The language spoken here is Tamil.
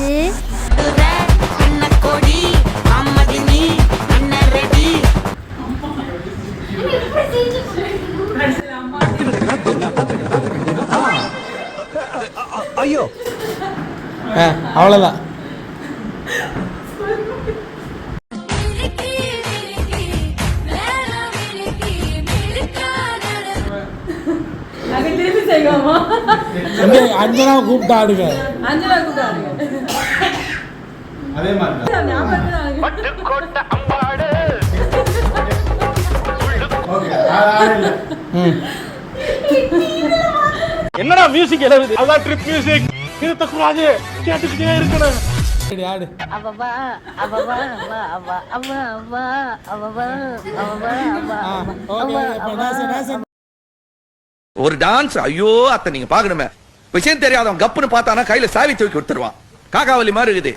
ஆச்சு ஐயோ. அவ்வளோதான் அஞ்சனா கூப்பிட்டா ஆடுங்க அஞ்சனா கூப்பிட்டா ஆடுங்க அதே மாதிரி என்னடா மியூசிக் எழுது அதான் ட்ரிப் மியூசிக் நிறுத்தக்கூடாது கேட்டுக்கிட்டே இருக்கணும். சரி ஆடு. அவவா அவவா அவா அவா அவா அவா அவவா அவவா அவா ஆ ஓகே இப்போ நேசன் நேசன் ஒரு டான்ஸ் ஐயோ அத்தை நீங்க பாக்கணுமே விஷயம் தெரியாதவன் கப்புன்னு பார்த்தானா கையில சாவி தூக்கி கொடுத்துருவான். காக்காவலி மாதிரி இருக்குது.